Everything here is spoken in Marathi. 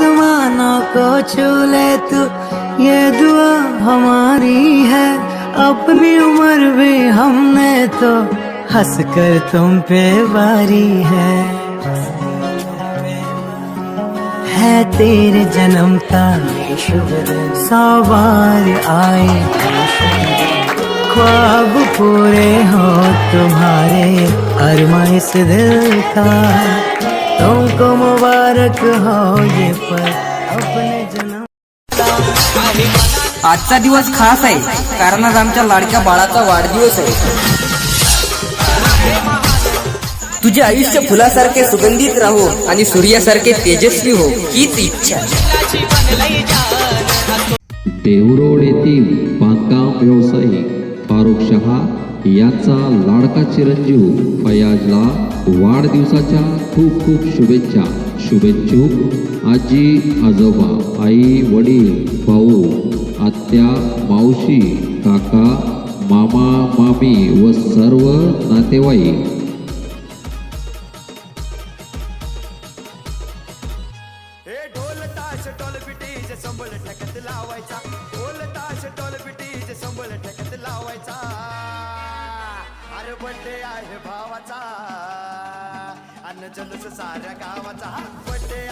को छू ले तू। ये दुआ हमारी है, अपनी उम्र भी हमने तो। हंस कर तुम पे बारी है। है तेरे जन्म का शुभ सौ बार आए ख्वाब पूरे हो तुम्हारे अरमा इस दिल का। हो ये पर अपने जन्म आजचा दिवस खास आहे कारण आज आमच्या लाडक्या बाळाचा वाढदिवस आहे. तुझे आयुष्य फुलासारखे सुगंधित राहो आणि सूर्यासारखे तेजस्वी हो हीच इच्छा. देवरोड येथील बांधकाम व्यावसायिक फारुख शहा यांचा लाडका चिरंजीव फयाजला वाढदिवसाच्या खूप खूप शुभेच्छा. शुभेच्छुक आजी आजोबा आई वडील भाऊ आत्या मावशी काका मामा मामी व सर्व नातेवाईक. हे ढोल ताश ढोल पिटीज संबळ ठेकत लावायचा. ढोल अरे बड्डे आहे भावाचा. जलूस साऱ्या गावाचा. बड्डे